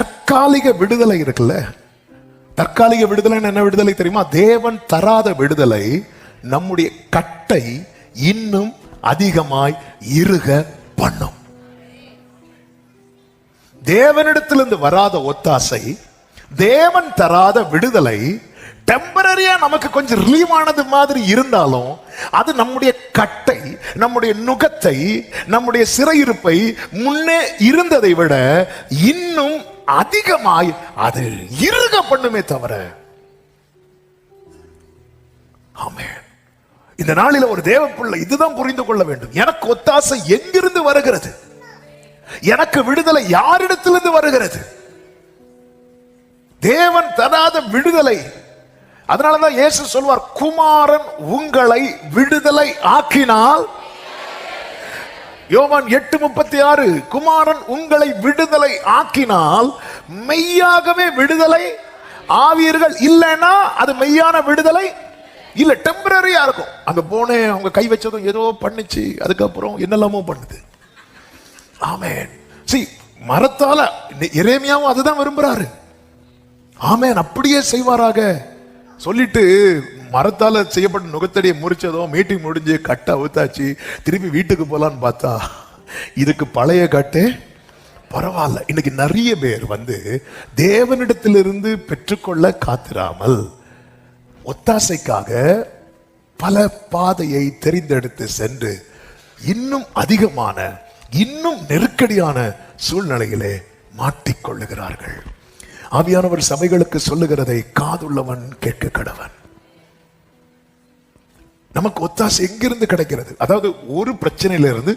தற்காலிக விடுதலை இருக்குல்ல? தற்காலிக விடுதலை என்ன விடுதலை தெரியுமா? தேவன் தராத விடுதலை நம்முடைய கட்டை இன்னும் அதிகமாய் இருக பண்ணும். தேவனிடத்திலிருந்து வராத ஒத்தாசை தேவன் தராத விடுதலை டெம்பரரியா நமக்கு கொஞ்சம் ரிலீவ் ஆனது மாதிரி இருந்தாலும் அது நம்முடைய கட்டை நம்முடைய நுகத்தை நம்முடைய சிறையிருப்பை முன்னே இருந்ததை விட இன்னும் அதிகமாய் அது இருக பண்ணுமே தவிர இந்த நாளில ஒரு தேவ பிள்ளை இதுதான் புரிந்து கொள்ள வேண்டும். எனக்கு ஒத்தாசை எங்கிருந்து வருகிறது? எனக்கு விடுதலை யாரிடத்திலிருந்து வருகிறது? தேவன் தராத விடுதலை. அதனாலதான் இயேசு சொல்வார் குமாரன் உங்களை விடுதலை ஆக்கினால் யோவான் எட்டு முப்பத்தி ஆறு குமாரன் உங்களை விடுதலை ஆக்கினால் மெய்யாகவே விடுதலை ஆவீர்கள். இல்லைன்னா அது மெய்யான விடுதலை இல்ல டெம்பரரியா இருக்கும். அங்க போனேன் அவங்க கை வச்சதும் ஏதோ பண்ணுச்சு. அதுக்கப்புறம் என்னெல்லாமோ பண்ணுது. ஆமேன். சி மரத்தால இறைமையாவும் அதுதான் விரும்புறாரு. ஆமேன் அப்படியே செய்வாராக. சொல்லிட்டு மரத்தால் செய்யப்பட்ட நுகத்தடியை முறிச்சதும் மீட்டிங் முடிஞ்சு கட்டை அவுத்தாச்சு திருப்பி வீட்டுக்கு போகலான்னு பார்த்தா இதுக்கு பழைய கட்டு? பரவாயில்ல. இன்னைக்கு நிறைய பேர் வந்து தேவனிடத்திலிருந்து பெற்றுக்கொள்ள காத்திராமல் ஒத்தாசைக்காக பல பாதையை தெரிந்தெடுத்து சென்று இன்னும் அதிகமான இன்னும் நெருக்கடியான சூழ்நிலையிலே மாட்டிக்கொள்ளுகிறார்கள். ஆவியானவர் சபைகளுக்கு சொல்லுகிறதை காதுள்ளவன் கேட்க கடவன். நமக்கு ஒத்தாசை எங்கிருந்து கிடைக்கிறது? அதாவது ஒரு பிரச்சனையில இருந்து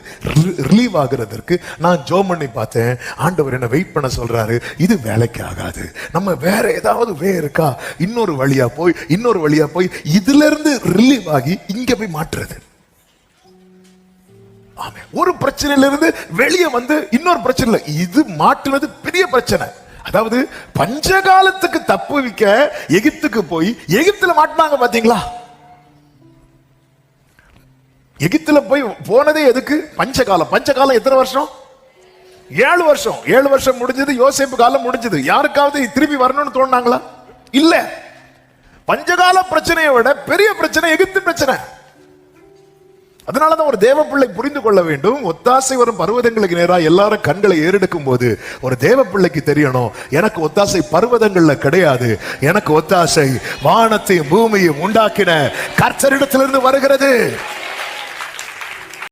ரிலீவ் ஆகுறதற்கு நான் ஜோ பண்ணி பார்த்தேன். ஆண்டவர் என்ன வெயிட் பண்ண சொல்றாரு. இது வேலைக்கு ஆகாது. நம்ம வேற ஏதாவது வே இருக்கா? இன்னொரு வழியா போய் இன்னொரு வழியா போய் இதுல இருந்து ரிலீவ் ஆகி இங்க போய் மாற்றுறது. ஆமே ஒரு பிரச்சனையில இருந்து வெளியே வந்து இன்னொரு பிரச்சனை இல்லை. இது மாற்றுனது பெரிய பிரச்சனை. அதாவது பஞ்சகாலத்துக்கு தப்பு வைக்க எகிப்துக்கு போய் எகிப்துல மாட்டினாங்க பாத்தீங்களா எகிப்துல போய் போனதே எதுக்கு? பஞ்சகாலம். பஞ்சகாலம் எத்தனை வருஷம்? ஏழு வருஷம். ஏழு வருஷம் முடிஞ்சது யோசிப்பு காலம் முடிஞ்சது. யாருக்காவது திருப்பி வரணும்னு தோணுனாங்களா? இல்ல. பஞ்சகால பிரச்சனையை விட பெரிய பிரச்சனை எகிப்து பிரச்சனை. அதனாலதான் ஒரு தேவ பிள்ளை புரிந்து கொள்ள வேண்டும். ஒத்தாசை வரும் பர்வதங்களுக்கு நேரா எல்லாரும் கண்களை ஏறெடுக்கும் போது ஒரு தேவ பிள்ளைக்கு தெரியணும். எனக்கு ஒத்தாசை பர்வதங்கள்ல கிடையாது. எனக்கு ஒத்தாசை வானத்தையும் பூமியையும் உண்டாக்கின கர்த்தரிடத்திலிருந்து வருகிறது.